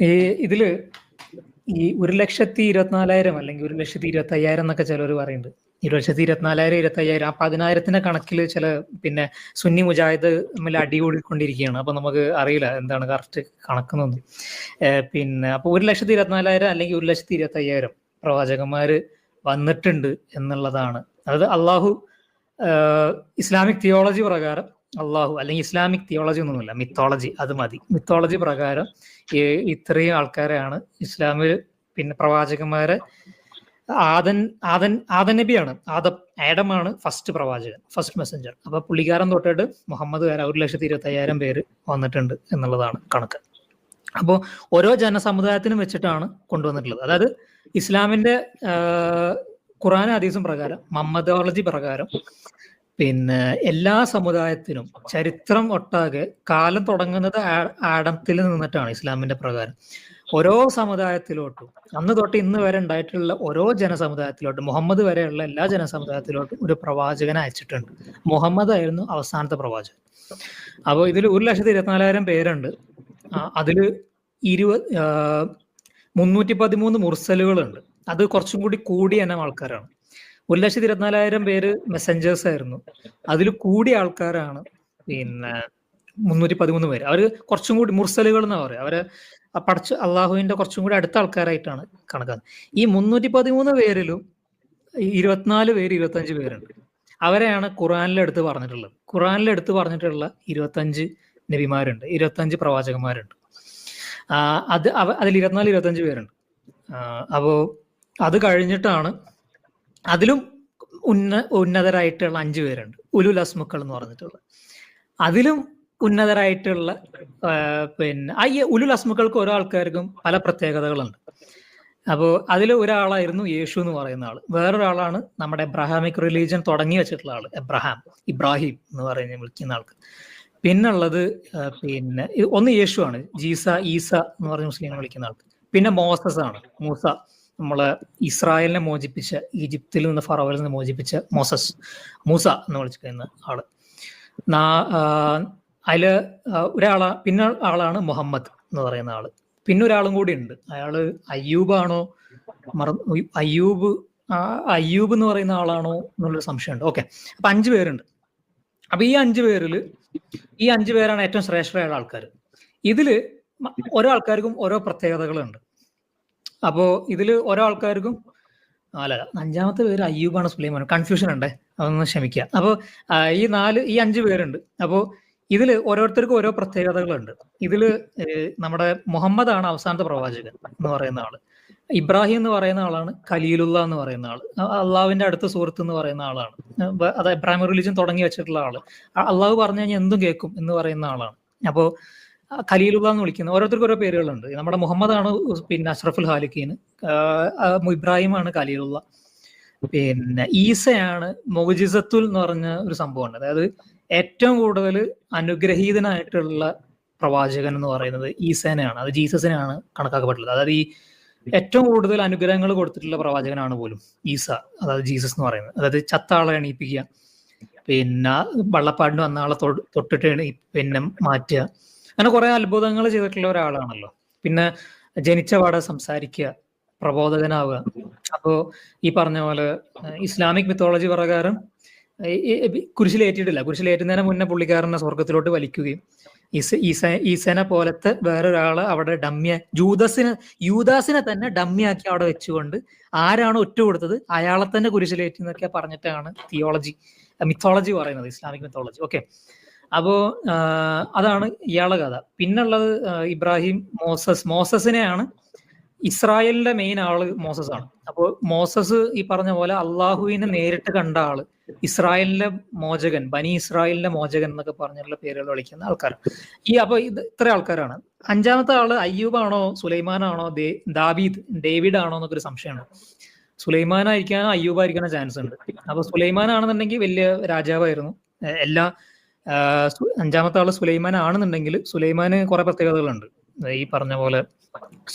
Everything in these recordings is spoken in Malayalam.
ഈ ഇതിൽ ഈ ഒരു ലക്ഷത്തി ഇരുപത്തിനാലായിരം അല്ലെങ്കിൽ ഒരു ലക്ഷത്തി ഇരുപത്തി അയ്യായിരം എന്നൊക്കെ ചിലർ പറയുന്നുണ്ട്. ഒരു ലക്ഷത്തി ഇരുപത്തിനാലായിരം ഇരുപത്തി അയ്യായിരം ആ പതിനായിരത്തിന്റെ കണക്കിൽ ചില പിന്നെ സുന്നി മുജാഹിദ് തമ്മിൽ അടി കൂടിക്കൊണ്ടിരിക്കുകയാണ്. അപ്പൊ നമുക്ക് അറിയില്ല എന്താണ് കറക്റ്റ് കണക്കെന്നൊന്നും. പിന്നെ അപ്പൊ ഒരു ലക്ഷത്തി ഇരുപത്തിനാലായിരം അല്ലെങ്കിൽ ഒരു ലക്ഷത്തി ഇരുപത്തി അയ്യായിരം പ്രവാചകന്മാര് വന്നിട്ടുണ്ട് എന്നുള്ളതാണ്. അതായത് അള്ളാഹു ഇസ്ലാമിക് തിയോളജി പ്രകാരം അള്ളാഹു അല്ലെങ്കിൽ ഇസ്ലാമിക് തിയോളജി ഒന്നുമില്ല മിത്തോളജി അത് മതി. മിത്തോളജി പ്രകാരം ഇത്രയും ആൾക്കാരെയാണ് ഇസ്ലാമിൽ പിന്നെ പ്രവാചകന്മാരെ ആദൻ ആദൻ ആദൻ നബിയാണ് ആദം ആഡമാണ് ഫസ്റ്റ് പ്രവാചകൻ ഫസ്റ്റ് മെസ്സഞ്ചർ അപ്പൊ പുള്ളിക്കാരൻ തൊട്ടിട്ട് മുഹമ്മദ് വരെ ഒരു ലക്ഷത്തി ഇരുപത്തി അയ്യായിരം പേര് വന്നിട്ടുണ്ട് എന്നുള്ളതാണ് കണക്ക്. അപ്പോൾ ഓരോ ജനസമുദായത്തിനും വെച്ചിട്ടാണ് കൊണ്ടുവന്നിട്ടുള്ളത്. അതായത് ഇസ്ലാമിന്റെ ഖുറാൻ ഹദീസും പ്രകാരം മമ്മദോളജി പ്രകാരം പിന്നെ എല്ലാ സമുദായത്തിനും ചരിത്രം ഒട്ടാകെ കാലം തുടങ്ങുന്നത് ആഡംത്തിൽ നിന്നിട്ടാണ് ഇസ്ലാമിന്റെ പ്രകാരം. ഓരോ സമുദായത്തിലോട്ടും അന്ന് തൊട്ട് ഇന്ന് വരെ ഉണ്ടായിട്ടുള്ള ഓരോ ജനസമുദായത്തിലോട്ടും മുഹമ്മദ് വരെയുള്ള എല്ലാ ജനസമുദായത്തിലോട്ടും ഒരു പ്രവാചകനെ അയച്ചിട്ടുണ്ട്. മുഹമ്മദ് ആയിരുന്നു അവസാനത്തെ പ്രവാചകൻ. അപ്പോൾ ഇതിൽ ഒരു ലക്ഷത്തി ഇരുപത്തിനാലായിരം പേരുണ്ട്. അതിൽ ഇരുപത് മുന്നൂറ്റി പതിമൂന്ന് മുർസലുകളുണ്ട്. അത് കുറച്ചും കൂടി കൂടിയ ആൾക്കാരാണ്. ഒരു ലക്ഷത്തി ഇരുപത്തിനാലായിരം പേര് മെസ്സഞ്ചേഴ്സ് ആയിരുന്നു. അതിൽ കൂടിയ ആൾക്കാരാണ് പിന്നെ മുന്നൂറ്റി പതിമൂന്ന് പേര്. അവർ കുറച്ചും കൂടി മുർസലുകൾ എന്നാ പറയുക അവരെ ആ അള്ളാഹുവിന്റെ കുറച്ചും കൂടി അടുത്ത ആൾക്കാരായിട്ടാണ് കണക്കാക്കുന്നത്. ഈ മുന്നൂറ്റി പതിമൂന്ന് പേരിലും ഇരുപത്തിനാല് പേര് ഇരുപത്തഞ്ച് പേരുണ്ട്. അവരെയാണ് ഖുറാനിലെടുത്ത് പറഞ്ഞിട്ടുള്ളത്. ഖുറാനിലെടുത്ത് പറഞ്ഞിട്ടുള്ള ഇരുപത്തഞ്ച് നബിമാരുണ്ട്. ഇരുപത്തഞ്ച് പ്രവാചകന്മാരുണ്ട്. അത് അതിൽ ഇരുപത്തിനാല് ഇരുപത്തഞ്ച് പേരുണ്ട്. അപ്പോൾ അപ്പോ അത് കഴിഞ്ഞിട്ടാണ് അതിലും ഉന്ന ഉന്നതരായിട്ടുള്ള അഞ്ചു പേരുണ്ട്. ഉലുൽ അസ്മുക്കൾ എന്ന് പറഞ്ഞിട്ടുള്ള അതിലും ഉന്നതരായിട്ടുള്ള പിന്നെ ഈ ഉലുൽ അസ്മുക്കൾക്ക് ഓരോ ആൾക്കാർക്കും പല പ്രത്യേകതകളുണ്ട്. അപ്പോൾ അതിൽ ഒരാളായിരുന്നു യേശു എന്ന് പറയുന്ന ആൾ വേറൊരാളാണ് നമ്മുടെ എബ്രഹാമിക് റിലീജിയൻ തുടങ്ങി വെച്ചിട്ടുള്ള ആൾ എബ്രഹാം ഇബ്രാഹിം എന്ന് പറയുന്ന വിളിക്കുന്ന ആൾക്ക്. പിന്നുള്ളത് പിന്നെ ഒന്ന് യേശു ആണ്. ജീസ ഈസ എന്ന് പറഞ്ഞ മുസ്ലിം വിളിക്കുന്ന ആൾക്ക്. പിന്നെ മോസസ് ആണ് മൂസ. നമ്മളെ ഇസ്രായേലിനെ മോചിപ്പിച്ച ഈജിപ്തിൽ നിന്ന് ഫറോവിൽ നിന്ന് മോചിപ്പിച്ച മോസസ് മൂസ എന്ന് വിളിച്ചിരിക്കുന്ന ആൾ. അതിൽ ഒരാളാ പിന്നെ ആളാണ് മുഹമ്മദ് എന്ന് പറയുന്ന ആൾ. പിന്നെ ഒരാളും കൂടി ഉണ്ട്. അയാൾ അയ്യൂബാണോ മറ അയ്യൂബ് അയ്യൂബ് എന്ന് പറയുന്ന ആളാണോ എന്നുള്ളൊരു സംശയമുണ്ട്. ഓക്കെ. അപ്പൊ അഞ്ചു പേരുണ്ട്. അപ്പൊ ഈ അഞ്ചു പേരിൽ ഈ അഞ്ചു പേരാണ് ഏറ്റവും ശ്രേഷ്ഠരായ ആൾക്കാർ ഇതിൽ ഓരോ ആൾക്കാർക്കും ഓരോ പ്രത്യേകതകളുണ്ട്. അപ്പോ ഇതിൽ ഓരോ ആൾക്കാർക്കും അല്ല അഞ്ചാമത്തെ പേര് അയ്യൂബാണ് സുലൈമാൻ. കൺഫ്യൂഷൻ ഉണ്ടേ. അതൊന്ന് ക്ഷമിക്കുക അപ്പോൾ ഈ നാല് ഈ അഞ്ച് പേരുണ്ട്. അപ്പോൾ ഇതിൽ ഓരോരുത്തർക്കും ഓരോ പ്രത്യേകതകളുണ്ട്. ഇതിൽ നമ്മുടെ മുഹമ്മദ് ആണ് അവസാനത്തെ പ്രവാചകൻ എന്ന് പറയുന്ന ആൾ. ഇബ്രാഹിം എന്ന് പറയുന്ന ആളാണ് ഖലീലുള്ള എന്ന് പറയുന്ന ആൾ. അള്ളാഹുവിന്റെ അടുത്ത സുഹൃത്ത് എന്ന് പറയുന്ന ആളാണ്. അതായത് ഇബ്രാഹിം റിലീജിയൻ തുടങ്ങി വെച്ചിട്ടുള്ള ആൾ. അള്ളാഹു പറഞ്ഞു കഴിഞ്ഞാൽ എന്തും കേൾക്കും എന്ന് പറയുന്ന ആളാണ്. അപ്പോ ആ, ഖലീലുള്ള എന്ന് വിളിക്കുന്നത് ഓരോരുത്തർക്കും ഓരോ പേരുകളുണ്ട്. നമ്മുടെ മുഹമ്മദാണ് പിന്നെ അഷ്റഫുൽ ഹാലിക്കീൻ ഇബ്രാഹിം ആണ് ഖലീലുള്ള. പിന്നെ ഈസയാണ് മൊജിസത്തുൽ എന്ന് പറഞ്ഞ ഒരു സംഭവമുണ്ട്. അതായത് ഏറ്റവും കൂടുതൽ അനുഗ്രഹീതനായിട്ടുള്ള പ്രവാചകൻ എന്ന് പറയുന്നത് ഈസേനെയാണ്. അത് ജീസസിനെയാണ് കണക്കാക്കപ്പെട്ടുള്ളത് അതായത് ഈ ഏറ്റവും കൂടുതൽ അനുഗ്രഹങ്ങൾ കൊടുത്തിട്ടുള്ള പ്രവാചകനാണ് പോലും ഈസ. അതായത് ജീസസ് എന്ന് പറയുന്നത്. അതായത് ചത്താളെ എണീപ്പിക്കുക പിന്നെ വള്ളപ്പാടിന് വന്ന ആളെ തൊട്ടിട്ട് പിന്നെ മാറ്റുക അങ്ങനെ കുറെ അത്ഭുതങ്ങൾ ചെയ്തിട്ടുള്ള ഒരാളാണല്ലോ. പിന്നെ ജനിച്ച പാടെ സംസാരിക്കുക പ്രബോധകനാവുക. അപ്പോ ഈ പറഞ്ഞ പോലെ ഇസ്ലാമിക് മിത്തോളജി പ്രകാരം കുരിശിലേറ്റിട്ടില്ല കുരിശിലേറ്റുന്നതിന് മുന്നേ പുള്ളിക്കാരനെ സ്വർഗത്തിലോട്ട് വലിക്കുകയും ഈസ- ഈസ- ഈസനെ പോലത്തെ വേറൊരാൾ അവിടെ ഡമ്യ ജൂതസിനെ യൂദാസിനെ തന്നെ ഡമ്മിയാക്കി അവിടെ വെച്ചുകൊണ്ട് ആരാണ് ഒറ്റ കൊടുത്തത് അയാളെ തന്നെ കുരിശിലേറ്റി എന്നൊക്കെ പറഞ്ഞിട്ടാണ് തിയോളജി മിത്തോളജി പറയുന്നത് ഇസ്ലാമിക് മിത്തോളജി ഓക്കെ അപ്പോ അതാണ് ഇയാളെ കഥ. പിന്നുള്ളത് ഇബ്രാഹിം മോസസ്. മോസസിനെയാണ് ഇസ്രായേലിന്റെ മെയിൻ ആൾ മോസസ് ആണ് അപ്പോ മോസസ് ഈ പറഞ്ഞ പോലെ അള്ളാഹുവിനെ നേരിട്ട് കണ്ട ആൾ ഇസ്രായേലിന്റെ മോചകൻ ബനി ഇസ്രായേലിന്റെ മോചകൻ എന്നൊക്കെ പറഞ്ഞുള്ള പേരുകൾ വിളിക്കുന്ന ആൾക്കാർ ഈ അപ്പൊ ഇത് ഇത്ര ആൾക്കാരാണ്. അഞ്ചാമത്തെ ആൾ അയ്യൂബാണോ സുലൈമാനാണോ ദാബീദ് ഡേവിഡ് ആണോ എന്നൊക്കെ ഒരു സംശയമാണ്. സുലൈമാനായിരിക്കാനോ അയ്യൂബായിരിക്കാനോ ചാൻസ് ഉണ്ട്. അപ്പൊ സുലൈമാനാണെന്നുണ്ടെങ്കിൽ വലിയ രാജാവായിരുന്നു. എല്ലാ അഞ്ചാമത്തെ ആൾ സുലൈമാൻ ആണെന്നുണ്ടെങ്കിൽ സുലൈമാന് കുറെ പ്രത്യേകതകളുണ്ട്. ഈ പറഞ്ഞ പോലെ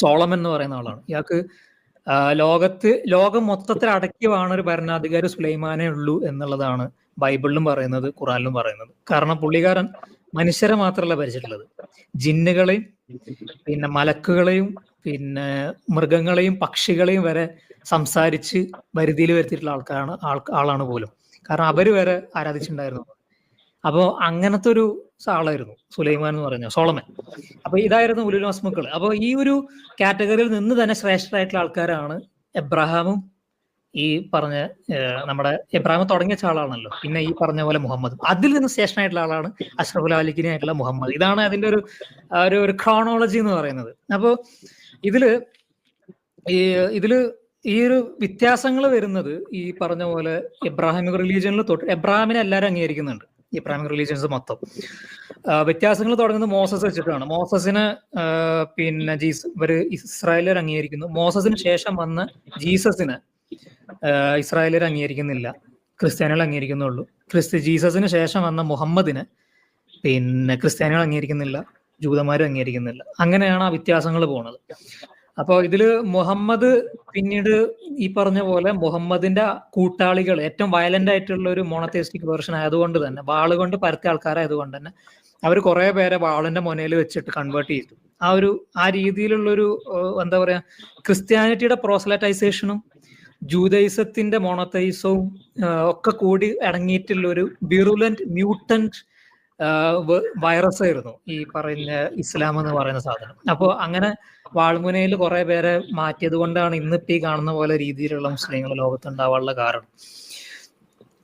സോളമൻ എന്ന് പറയുന്ന ആളാണ്. ഇയാൾക്ക് ലോകത്ത് ലോകം മൊത്തത്തിൽ അടക്കി വാണ ഒരു ഭരണാധികാരി സുലൈമാനെ ഉള്ളൂ എന്നുള്ളതാണ് ബൈബിളിലും പറയുന്നത് ഖുറാനിലും പറയുന്നത്. കാരണം പുള്ളിക്കാരൻ മനുഷ്യരെ മാത്രമല്ല ഭരിച്ചിട്ടുള്ളത്. ജിന്നുകളെയും പിന്നെ മലക്കുകളെയും പിന്നെ മൃഗങ്ങളെയും പക്ഷികളെയും വരെ സംസാരിച്ച് വരുതിയിൽ വരുത്തിയിട്ടുള്ള ആൾക്കാരാണ് ആൾ ആളാണ് പോലും. കാരണം അവർ വരെ ആരാധിച്ചിട്ടുണ്ടായിരുന്നു. അപ്പോ അങ്ങനത്തെ ഒരു ആളായിരുന്നു സുലൈമാൻ എന്ന് പറഞ്ഞ സോളമൻ. അപ്പൊ ഇതായിരുന്നു ഉലുൽ വസ്മുക്കൾ അപ്പൊ ഈ ഒരു കാറ്റഗറിയിൽ നിന്ന് തന്നെ ശ്രേഷ്ഠരായിട്ടുള്ള ആൾക്കാരാണ് എബ്രഹാമും ഈ പറഞ്ഞ നമ്മുടെ എബ്രാഹിം തുടങ്ങിയ ആളാണല്ലോ പിന്നെ ഈ പറഞ്ഞ പോലെ മുഹമ്മദ്. അതിൽ നിന്ന് ശ്രേഷ്ഠനായിട്ടുള്ള ആളാണ് അഷ്റഫുൽ അലിഖിനി ആയിട്ടുള്ള മുഹമ്മദ്. ഇതാണ് അതിന്റെ ഒരു ഒരു ഒരു ക്രോണോളജി എന്ന് പറയുന്നത്. അപ്പോ ഇതിൽ ഈ ഇതിൽ ഈ ഒരു വ്യത്യാസങ്ങൾ വരുന്നത് ഈ പറഞ്ഞ പോലെ ഇബ്രാഹിമിക് റിലീജിയനിൽ തൊട്ട് എബ്രാഹിമിനെ എല്ലാവരും അംഗീകരിക്കുന്നുണ്ട്. ഇബ്രാഹിമിക് റിലീജിയൻസ് മൊത്തം. വ്യത്യാസങ്ങൾ തുടങ്ങുന്നത് മോസസ് വെച്ചിട്ടാണ്. മോസസിന് പിന്നെ ജീസ് ഇവർ ഇസ്രായേലർ അംഗീകരിക്കുന്നു. മോസസിന് ശേഷം വന്ന് ജീസസിന് ഇസ്രായേലർ അംഗീകരിക്കുന്നില്ല. ക്രിസ്ത്യാനികൾ അംഗീകരിക്കുന്നുള്ളൂ. ക്രിസ്തു ജീസസിന് ശേഷം വന്ന മുഹമ്മദിന് പിന്നെ ക്രിസ്ത്യാനികൾ അംഗീകരിക്കുന്നില്ല. ജൂതന്മാരും അംഗീകരിക്കുന്നില്ല. അങ്ങനെയാണ് ആ വ്യത്യാസങ്ങൾ പോണത്. അപ്പോൾ ഇതിൽ മുഹമ്മദ് പിന്നീട് ഈ പറഞ്ഞ പോലെ മുഹമ്മദിന്റെ കൂട്ടാളികൾ ഏറ്റവും വയലന്റ് ആയിട്ടുള്ള ഒരു മോണത്തേസ്റ്റിക് വേർഷൻ ആയതുകൊണ്ട് തന്നെ വാൾ കൊണ്ട് പരത്തിയ ആൾക്കാരായതുകൊണ്ട് തന്നെ അവർ കുറെ പേരെ വാളിന്റെ മുനയിൽ വെച്ചിട്ട് കൺവേർട്ട് ചെയ്തു. ആ ഒരു ആ രീതിയിലുള്ള ഒരു എന്താ പറയാ ക്രിസ്ത്യാനിറ്റിയുടെ പ്രോസലറ്റൈസേഷനും ജൂതൈസത്തിന്റെ മോണത്തൈസവും ഒക്കെ കൂടി അടങ്ങിയിട്ടുള്ള ഒരു ബിറുലന്റ് മ്യൂട്ടന്റ് വൈറസ് ആയിരുന്നു ഈ പറയുന്ന ഇസ്ലാം എന്ന് പറയുന്ന സാധനം. അപ്പോൾ അങ്ങനെ വാൾമുനയിൽ കുറെ പേരെ മാറ്റിയത് കൊണ്ടാണ് ഇന്നിപ്പോ ഈ കാണുന്ന പോലെ രീതിയിലുള്ള മുസ്ലിങ്ങൾ ലോകത്ത് ഉണ്ടാവാനുള്ള കാരണം.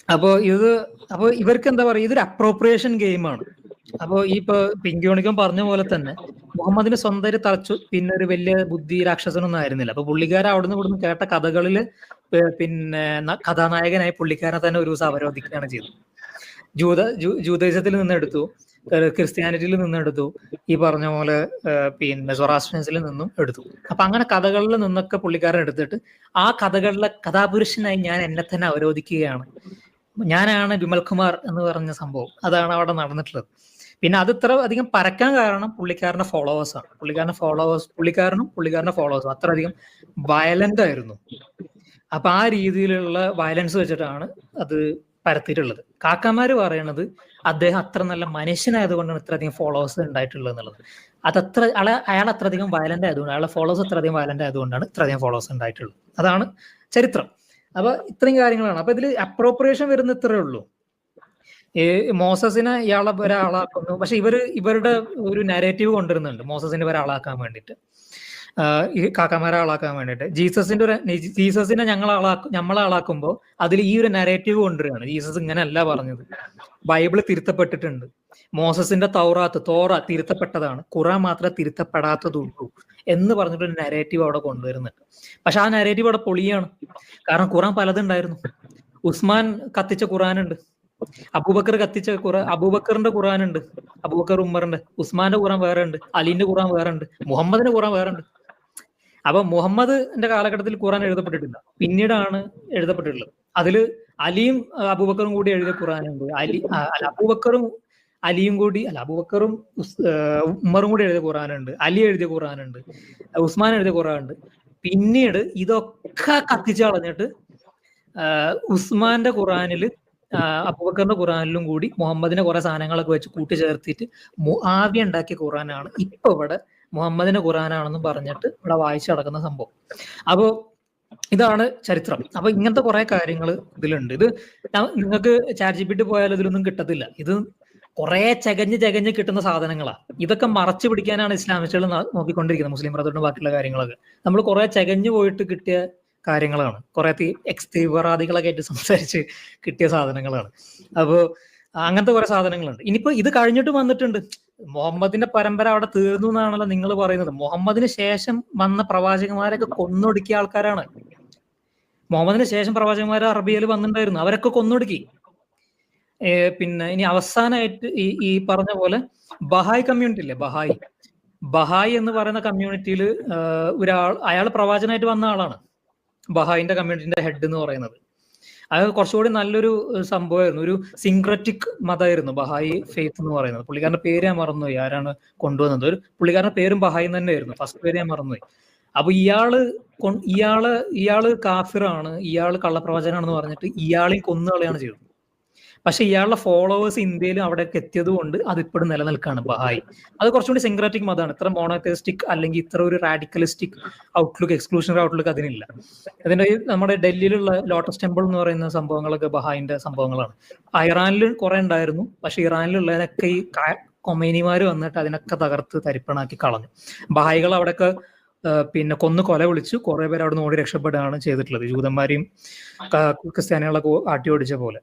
അപ്പോ ഇത് അപ്പോ ഇവർക്ക് എന്താ പറയുക ഇതൊരു അപ്രോപ്രിയേഷൻ ഗെയിമാണ് അപ്പോ ഈ ഇപ്പൊ പിങ്കിയോണിക്കം പറഞ്ഞ പോലെ തന്നെ മുഹമ്മദിന് സ്വന്തം തറച്ചു പിന്നെ ഒരു വലിയ ബുദ്ധി രാക്ഷസനൊന്നും ആയിരുന്നില്ല. അപ്പൊ പുള്ളിക്കാരൻ അവിടുന്ന് ഇവിടുന്ന് കേട്ട കഥകളിൽ പിന്നെ കഥാനായകനായി പുള്ളിക്കാരനെ തന്നെ ഒരു ദിവസം അവരോധിക്കുകയാണ് ചെയ്തത്. ജൂത ജൂ- ജൂതൈസത്തിൽ നിന്ന് എടുത്തു ക്രിസ്ത്യാനിറ്റിയിൽ നിന്നെടുത്തു ഈ പറഞ്ഞ പോലെ പിന്നെ സൊറാസ്ട്രിയൻസിൽ നിന്നും എടുത്തു. അപ്പൊ അങ്ങനെ കഥകളിൽ നിന്നൊക്കെ പുള്ളിക്കാരൻ എടുത്തിട്ട് ആ കഥകളിലെ കഥാപുരുഷനായി ഞാൻ എന്നെ തന്നെ അവരോധിക്കുകയാണ്. ഞാനാണ് വിമൽ കുമാർ എന്ന് പറഞ്ഞ സംഭവം. അതാണ് അവിടെ നടന്നിട്ടുള്ളത്. പിന്നെ അത് ഇത്ര അധികം പരക്കാൻ കാരണം പുള്ളിക്കാരന്റെ ഫോളോവേഴ്സ് ആണ്. പുള്ളിക്കാരന്റെ ഫോളോവേഴ്സ് പുള്ളിക്കാരനും പുള്ളിക്കാരന്റെ ഫോളോവേഴ്സും അത്ര അധികം വയലന്റ് ആയിരുന്നു. അപ്പൊ ആ രീതിയിലുള്ള വയലൻസ് വെച്ചിട്ടാണ് അത് പരത്തിയിട്ടുള്ളത്. കാക്കമാര് പറയണത് അദ്ദേഹം അത്ര നല്ല മനുഷ്യനായതുകൊണ്ടാണ് ഇത്രയധികം ഫോളോവേഴ്സ് ഉണ്ടായിട്ടുള്ളത് എന്നുള്ളത്. അതത്ര അയാളെ അയാൾ അത്രയധികം വയലന്റ് ആയതുകൊണ്ട് അയാളെ ഫോളോവേഴ്സ് അത്രയധികം വയലന്റ് ആയതുകൊണ്ടാണ് ഇത്രയധികം ഫോളോവേഴ്സ് ഉണ്ടായിട്ടുള്ളത്. അതാണ് ചരിത്രം. അപ്പൊ ഇത്രയും കാര്യങ്ങളാണ്. അപ്പൊ ഇതിൽ അപ്രോപ്രിയേഷൻ വരുന്ന ഇത്രേ ഉള്ളൂ. മോസസിനെ ഇയാളെ ഒരാളാക്കുന്നു. പക്ഷെ ഇവർ ഇവരുടെ ഒരു നരേറ്റീവ് കൊണ്ടുവരുന്നുണ്ട്. മോസസിനെ ഒരാളാക്കാൻ വേണ്ടിയിട്ട്. ഈ കാക്കമാരെ ആളാക്കാൻ വേണ്ടിയിട്ട്. ജീസസിന്റെ ഒരു ജീസസിനെ ഞങ്ങൾ ആളാക്കും നമ്മളെ ആളാക്കുമ്പോൾ അതിൽ ഈ ഒരു നരേറ്റീവ് കൊണ്ടുവരികയാണ്. ജീസസ് ഇങ്ങനെയല്ല പറഞ്ഞത്. ബൈബിൾ തിരുത്തപ്പെട്ടിട്ടുണ്ട്. മോസസിന്റെ തൗറാത്ത് തോറ തിരുത്തപ്പെട്ടതാണ്. കുറ മാത്രമേ തിരുത്തപ്പെടാത്തതുള്ളൂ എന്ന് പറഞ്ഞിട്ട് ഒരു നരേറ്റീവ് അവിടെ കൊണ്ടുവരുന്നുണ്ട്. പക്ഷെ ആ നരേറ്റീവ് അവിടെ പൊളിയാണ്. കാരണം ഖുറാൻ പലതുണ്ടായിരുന്നു ഉസ്മാൻ കത്തിച്ച ഖുറാനുണ്ട്. അബൂബക്കർ കത്തിച്ച ഖുറാൻ അബൂബക്കറിന്റെ ഖുറാനുണ്ട്. അബൂബക്കർ ഉമ്മറിന്റെ ഉസ്മാന്റെ ഖുറാൻ വേറെ ഉണ്ട് അലിന്റെ ഖുറാൻ വേറെ ഉണ്ട് മുഹമ്മദിന്റെ ഖുറാൻ വേറെ ഉണ്ട് അപ്പൊ മുഹമ്മദിന്റെ കാലഘട്ടത്തിൽ ഖുറാൻ എഴുതപ്പെട്ടിട്ടില്ല. പിന്നീടാണ് എഴുതപ്പെട്ടിട്ടുള്ളത്. അതിൽ അലിയും അബൂബക്കറും കൂടി എഴുതിയ ഖുറാനുണ്ട് അലി അല്ല അബൂബക്കറും അലിയും കൂടി അല്ല അബൂബക്കറും ഉമ്മറും കൂടി എഴുതിയ ഖുറാനുണ്ട് അലി എഴുതിയ ഖുറാനുണ്ട് ഉസ്മാൻ എഴുതിയ ഖുറാനുണ്ട് പിന്നീട് ഇതൊക്കെ കത്തിച്ചു കളഞ്ഞിട്ട് ഉസ്മാന്റെ ഖുറാനിൽ അബൂബക്കറിന്റെ ഖുറാനിലും കൂടി മുഹമ്മദിന്റെ കുറെ സാധനങ്ങളൊക്കെ വെച്ച് കൂട്ടിച്ചേർത്തിട്ട് ആവി ഉണ്ടാക്കിയ ഖുറാനാണ് ഇപ്പൊ ഇവിടെ മുഹമ്മദിന്റെ ഖുറാനാണെന്ന് പറഞ്ഞിട്ട് ഇവിടെ വായിച്ചു നടക്കുന്ന സംഭവം. അപ്പോ ഇതാണ് ചരിത്രം. അപ്പൊ ഇങ്ങനത്തെ കുറെ കാര്യങ്ങൾ ഇതിലുണ്ട്. ഇത് നിങ്ങൾക്ക് ചാറ്റ് ജി പോയാൽ ഇതിലൊന്നും കിട്ടത്തില്ല. ഇത് കുറെ ചകഞ്ഞ് ചകഞ്ഞ് കിട്ടുന്ന സാധനങ്ങളാണ് ഇതൊക്കെ മറച്ചു പിടിക്കാനാണ് ഇസ്ലാമിസ്റ്റുകൾ നോക്കിക്കൊണ്ടിരിക്കുന്നത് മുസ്ലിം ബ്രദറിന്റെ ബാക്കിയുള്ള കാര്യങ്ങളൊക്കെ. നമ്മൾ കുറെ ചകഞ്ഞു പോയിട്ട് കിട്ടിയ കാര്യങ്ങളാണ്. കുറെ എക്സ് തീവ്രവാദികളൊക്കെ ആയിട്ട് സംസാരിച്ച് കിട്ടിയ സാധനങ്ങളാണ്. അപ്പോ അങ്ങനത്തെ കുറെ സാധനങ്ങളുണ്ട്. ഇനിയിപ്പോ ഇത് കഴിഞ്ഞിട്ട് വന്നിട്ടുണ്ട്. മുഹമ്മദിന്റെ പരമ്പര അവിടെ തീർന്നു എന്നാണല്ലോ നിങ്ങൾ പറയുന്നത്. മുഹമ്മദിന് ശേഷം വന്ന പ്രവാചകന്മാരൊക്കെ കൊന്നൊടുക്കിയ ആൾക്കാരാണ്. മുഹമ്മദിന് ശേഷം പ്രവാചകന്മാർ അറബിയയിൽ വന്നിട്ടുണ്ടായിരുന്നു. അവരൊക്കെ കൊന്നൊടുക്കി. പിന്നെ ഇനി അവസാനമായിട്ട് ഈ ഈ പറഞ്ഞ പോലെ ബഹായ് കമ്മ്യൂണിറ്റി ഇല്ലേ? ബഹായ്. ബഹായ് എന്ന് പറയുന്ന കമ്മ്യൂണിറ്റിയിൽ ഒരാൾ അയാൾ പ്രവാചകനായിട്ട് വന്ന ആളാണ്. ബഹായിന്റെ കമ്മ്യൂണിറ്റിന്റെ ഹെഡ് എന്ന് പറയുന്നത്. അത് കുറച്ചുകൂടി നല്ലൊരു സംഭവമായിരുന്നു. ഒരു സിംക്രറ്റിക് മതമായിരുന്നു ബഹായി ഫെയ്ത്ത് എന്ന് പറയുന്നത്. പുള്ളിക്കാരന്റെ പേര് ഞാൻ മറന്നുപോയി ആരാണ് കൊണ്ടുവന്നത്. ഒരു പുള്ളിക്കാരന്റെ പേരും ബഹായി തന്നെയായിരുന്നു ഫസ്റ്റ് പേര് ഞാൻ മറന്നുപോയി. അപ്പൊ ഇയാൾ ഇയാൾ ഇയാൾ കാഫിറാണ് ഇയാൾ കള്ളപ്രവചനാണെന്ന് പറഞ്ഞിട്ട് ഇയാളെയും കൊന്നുകളയാണ് ചെയ്തത്. പക്ഷെ ഇയാളുടെ ഫോളോവേഴ്സ് ഇന്ത്യയിലും അവിടെയൊക്കെ എത്തിയത് കൊണ്ട് അത് ഇപ്പോഴും നിലനിൽക്കാണ്. ബഹായി. അത് കുറച്ചുകൂടി സിംഗ്രാറ്റിക് മതമാണ് ഇത്ര മോണോത്തേസ്റ്റിക് അല്ലെങ്കിൽ ഇത്ര ഒരു റാഡിക്കലിസ്റ്റിക് ഔട്ട്ലുക്ക് എക്സ്ക്ലൂഷണറി ഔട്ട്ലുക്ക് അതിനില്ല. അതിന്റെ നമ്മുടെ ഡൽഹിയിലുള്ള ലോട്ടസ് ടെമ്പിൾ എന്ന് പറയുന്ന സംഭവങ്ങളൊക്കെ ബഹായിന്റെ സംഭവങ്ങളാണ്. ഇറാനിൽ കുറെ ഉണ്ടായിരുന്നു. പക്ഷെ ഇറാനിലുള്ളതിനൊക്കെ ഈ കൊമേനിമാർ വന്നിട്ട് അതിനൊക്കെ തകർത്ത് തരിപ്പണാക്കി കളഞ്ഞു. ബഹായികൾ അവിടെയൊക്കെ പിന്നെ കൊന്ന് കൊല വിളിച്ചു. കുറെ പേര് അവിടെ നിന്ന് ഓടി രക്ഷപ്പെടുകയാണ് ചെയ്തിട്ടുള്ളത്. ജൂതന്മാരെയും ക്രിസ്ത്യാനികളൊക്കെ ആട്ടി ഓടിച്ച പോലെ.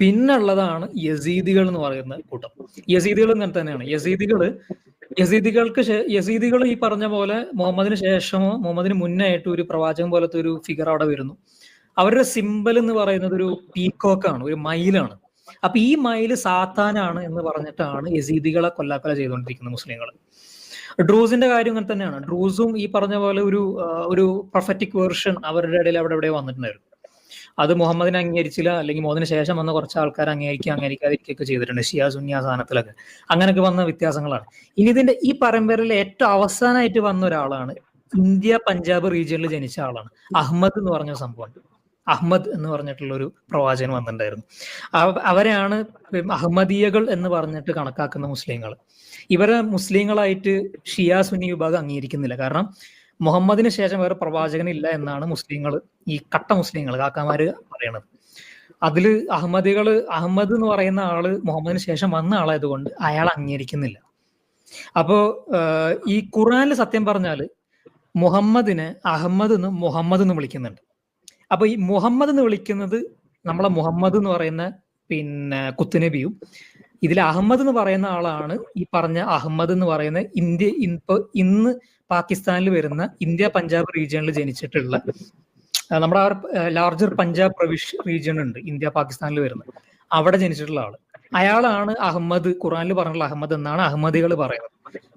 പിന്നുള്ളതാണ് യസീദികൾ എന്ന് പറയുന്ന കൂട്ടം. യസീദികൾ ഇങ്ങനെ തന്നെയാണ്. യസീദികൾ യസീദികൾക്ക് യസീദികൾ ഈ പറഞ്ഞ പോലെ മുഹമ്മദിന് ശേഷമോ മുഹമ്മദിന് മുന്നേ ആയിട്ട് ഒരു പ്രവാചകം പോലത്തെ ഒരു ഫിഗർ അവിടെ വരുന്നു. അവരുടെ സിമ്പൽ എന്ന് പറയുന്നത് ഒരു പീക്കോക്കാണ് ഒരു മയിലാണ്. അപ്പൊ ഈ മൈൽ സാത്താനാണ് എന്ന് പറഞ്ഞിട്ടാണ് യസീദികളെ കൊല്ലാക്കൊല ചെയ്തുകൊണ്ടിരിക്കുന്നത് മുസ്ലിങ്ങൾ ഡ്രൂസിന്റെ കാര്യം അങ്ങനെ തന്നെയാണ്. ഡ്രൂസും ഈ പറഞ്ഞ പോലെ ഒരു ഒരു പ്രൊഫറ്റിക് വേർഷൻ അവരുടെ ഇടയിൽ അവിടെ എവിടെ വന്നിട്ടുണ്ടായിരുന്നു. അത് മുഹമ്മദിനെ അംഗീകരിച്ചില്ല അല്ലെങ്കിൽ മോദിന് ശേഷം വന്ന കുറച്ച് ആൾക്കാർ അംഗീകരിക്കുക അംഗീകരിക്കാതിരിക്കുകയൊക്കെ ചെയ്തിട്ടുണ്ട് ഷിയാ സുന്യ സാധനത്തിലൊക്കെ. അങ്ങനെയൊക്കെ വന്ന വ്യത്യാസങ്ങളാണ്. ഇനി ഇതിന്റെ ഈ പരമ്പരയിൽ ഏറ്റവും അവസാനമായിട്ട് വന്ന ഒരാളാണ് ഇന്ത്യ പഞ്ചാബ് റീജിയനിൽ ജനിച്ച ആളാണ്. അഹമ്മദ് എന്ന് പറഞ്ഞ സംഭവം അഹമ്മദ് എന്ന് പറഞ്ഞിട്ടുള്ള ഒരു പ്രവാചകൻ വന്നിട്ടുണ്ടായിരുന്നു. അവ- അവരെയാണ് അഹമ്മദീയകൾ എന്ന് പറഞ്ഞിട്ട് കണക്കാക്കുന്ന മുസ്ലിങ്ങൾ. ഇവരെ മുസ്ലിങ്ങളായിട്ട് ഷിയാ സുന്നി വിഭാഗം അംഗീകരിക്കുന്നില്ല. കാരണം മുഹമ്മദിന് ശേഷം വേറെ പ്രവാചകനില്ല എന്നാണ് മുസ്ലിങ്ങൾ ഈ കട്ട മുസ്ലിങ്ങൾ കാക്കാമാര് പറയണത്. അതിൽ അഹമ്മദികൾ അഹമ്മദ് എന്ന് പറയുന്ന ആൾ മുഹമ്മദിന് ശേഷം വന്ന ആളായതുകൊണ്ട് അയാൾ അംഗീകരിക്കുന്നില്ല. അപ്പോ ഈ ഖുറാനിൽ സത്യം പറഞ്ഞാൽ മുഹമ്മദിനെ അഹമ്മദ് എന്ന് മുഹമ്മദ് എന്ന് വിളിക്കുന്നുണ്ട്. അപ്പൊ ഈ മുഹമ്മദ് എന്ന് വിളിക്കുന്നത് നമ്മളെ മുഹമ്മദ് എന്ന് പറയുന്ന പിന്നെ കുത്തുനബിയും ഇതിൽ അഹമ്മദ് എന്ന് പറയുന്ന ആളാണ് ഈ പറഞ്ഞ അഹമ്മദ് എന്ന് പറയുന്ന ഇന്ത്യ ഇപ്പൊ ഇന്ന് പാകിസ്ഥാനിൽ വരുന്ന ഇന്ത്യ പഞ്ചാബ് റീജിയണിൽ ജനിച്ചിട്ടുള്ള നമ്മുടെ ആ ലാർജർ പഞ്ചാബ് പ്രവിഷ് റീജിയൺ ഉണ്ട് ഇന്ത്യ പാകിസ്ഥാനിൽ വരുന്നത് അവിടെ ജനിച്ചിട്ടുള്ള ആൾ. അയാളാണ് അഹമ്മദ് ഖുറാനിൽ പറഞ്ഞിട്ടുള്ള അഹമ്മദ് എന്നാണ് അഹമ്മദികൾ പറയുന്നത്.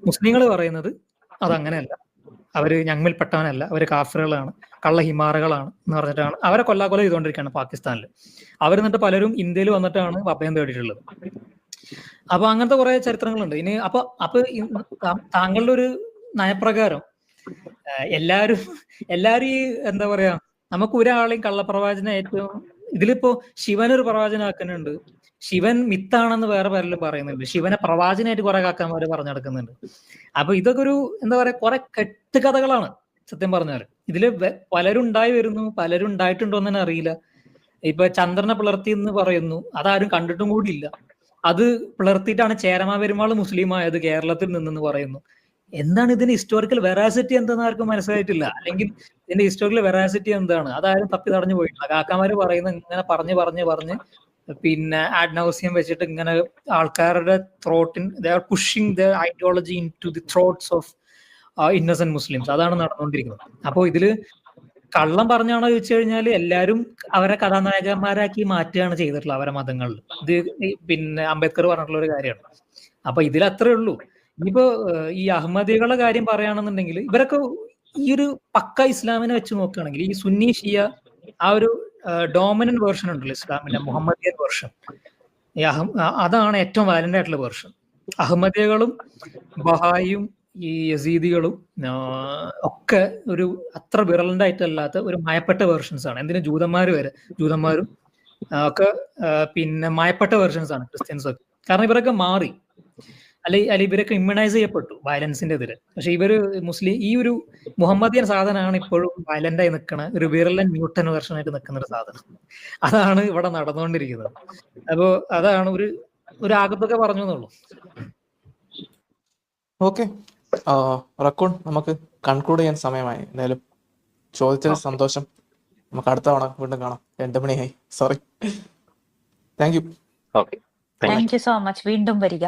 മുസ്ലിങ്ങൾ പറയുന്നത് അതങ്ങനെയല്ല അവർ ഞങ്ങൾപ്പെട്ടവനല്ല അവർ കാഫറുകളാണ് കള്ള ഹിമാറകളാണ് എന്ന് പറഞ്ഞിട്ടാണ്. അവരെ കൊല്ലാക്കൊല ചെയ്തുകൊണ്ടിരിക്കുകയാണ് പാകിസ്ഥാനിൽ അവർ എന്നിട്ട് പലരും ഇന്ത്യയിൽ വന്നിട്ടാണ് അഭയം തേടിയിട്ടുള്ളത്. അപ്പൊ അങ്ങനത്തെ കുറെ ചരിത്രങ്ങളുണ്ട്. ഇനി അപ്പൊ അപ്പൊ താങ്കളുടെ ഒരു നയപ്രകാരം എല്ലാരും എല്ലാരും ഈ എന്താ പറയാ നമുക്ക് ഒരാളെയും കള്ളപ്രവാചന ഏറ്റവും ഇതിലിപ്പോ ശിവൻ ഒരു പ്രവാചനാക്കുന്നുണ്ട് ശിവൻ മിത്താണെന്ന് വേറെ പലരും പറയുന്നുണ്ട്. ശിവനെ പ്രവാചനായിട്ട് കുറെ കാക്കാന്മാര് പറഞ്ഞു നടക്കുന്നുണ്ട്. അപ്പൊ ഇതൊക്കെ ഒരു എന്താ പറയാ കുറെ കെട്ടുകഥകളാണ് സത്യം പറഞ്ഞാൽ. ഇതിൽ പലരും ഉണ്ടായി വരുന്നു പലരും ഉണ്ടായിട്ടുണ്ടോ എന്ന് തന്നെ അറിയില്ല. ഇപ്പൊ ചന്ദ്രനെ പിളർത്തി എന്ന് പറയുന്നു അതാരും കണ്ടിട്ടും കൂടിയില്ല. അത് പിളർത്തിയിട്ടാണ് ചേരമാ പെരുമാൾ മുസ്ലിം ആയത് കേരളത്തിൽ നിന്നെന്ന് പറയുന്നു. എന്താണ് ഇതിന് ഹിസ്റ്റോറിക്കൽ വെറാസിറ്റി എന്തെന്ന് ആർക്കും മനസ്സിലായിട്ടില്ല. അല്ലെങ്കിൽ ഇതിന്റെ ഹിസ്റ്റോറിക്കൽ വെറാസിറ്റി എന്താണ്? അതാരും തപ്പി തടഞ്ഞു പോയിട്ടില്ല. കാക്കാമാര് പറയുന്ന ഇങ്ങനെ പറഞ്ഞ് പറഞ്ഞ് പറഞ്ഞ് പിന്നെ ആഡ്നൗസിയം വെച്ചിട്ട് ഇങ്ങനെ ആൾക്കാരുടെ ത്രോട്ടിൻ they pushing the ideology into the throats of innocent Muslims അതാണ് നടന്നുകൊണ്ടിരിക്കുന്നത്. അപ്പോൾ ഇതിൽ കള്ളം പറഞ്ഞാണോ ചോദിച്ചു കഴിഞ്ഞാൽ എല്ലാവരും അവരെ കഥാനായകന്മാരാക്കി മാറ്റുകയാണ് ചെയ്തിട്ടുള്ളത് അവരെ മതങ്ങളിൽ. ഇത് പിന്നെ അംബേദ്കർ പറഞ്ഞിട്ടുള്ള ഒരു കാര്യമാണ്. അപ്പൊ ഇതിൽ അത്രേ ഉള്ളൂ. ഇനിയിപ്പോ ഈ അഹമ്മദികളുടെ കാര്യം പറയുകയാണെന്നുണ്ടെങ്കിൽ ഇവരൊക്കെ ഈ ഒരു പക്ക ഇസ്ലാമിനെ വെച്ച് നോക്കുകയാണെങ്കിൽ ഈ സുന്നി ഷിയ ആ ഒരു ഡോമിനന്റ് വേർഷൻ ഉണ്ടല്ലോ ഇസ്ലാമിന്റെ മുഹമ്മദിയൻ വേർഷൻ അതാണ് ഏറ്റവും വാലന്റ് ആയിട്ടുള്ള വേർഷൻ അഹമ്മദിയകളും ബഹായും ഈ യസീദികളും ഒക്കെ ഒരു അത്ര വിറലന്റ് ആയിട്ടല്ലാത്ത ഒരു മയപ്പെട്ട വേർഷൻസ് ആണ്. എന്തിനും? ജൂതന്മാർ വരെ. ജൂതന്മാരും ഒക്കെ പിന്നെ മയപ്പെട്ട വേർഷൻസ് ആണ് ക്രിസ്ത്യൻസ് ഒക്കെ. കാരണം ഇവരൊക്കെ മാറി. അല്ലെ അല്ലെ ഇവരൊക്കെ ഇമ്മ്യൂണൈസ് ചെയ്യപ്പെട്ടു വയലൻസിന്റെ എതിരെ. പക്ഷെ ഇവർ മുസ്ലിം ഈ ഒരു മുഹമ്മദിയൻ സാധനമാണ് ഇപ്പോഴും വയലന്റ് ആയി നിൽക്കണ ഒരു വിരലൻ ന്യൂട്ടൻ വേർഷൻ ആയിട്ട് നിൽക്കുന്ന ഒരു സാധനം. അതാണ് ഇവിടെ നടന്നുകൊണ്ടിരിക്കുന്നത്. അപ്പോ അതാണ് ഒരു ഒരു ആകത്തൊക്കെ പറഞ്ഞു എന്നുള്ളൂ ഓക്കെ റക്കൂൺ നമുക്ക് കൺക്ലൂഡ് ചെയ്യാൻ സമയമായി. എന്തായാലും ചോദിച്ചതിൽ സന്തോഷം. നമുക്ക് അടുത്ത തവണ വീണ്ടും കാണാം. രണ്ടു മണിയായി. Sorry thank you thank you so much വീണ്ടും വരിക.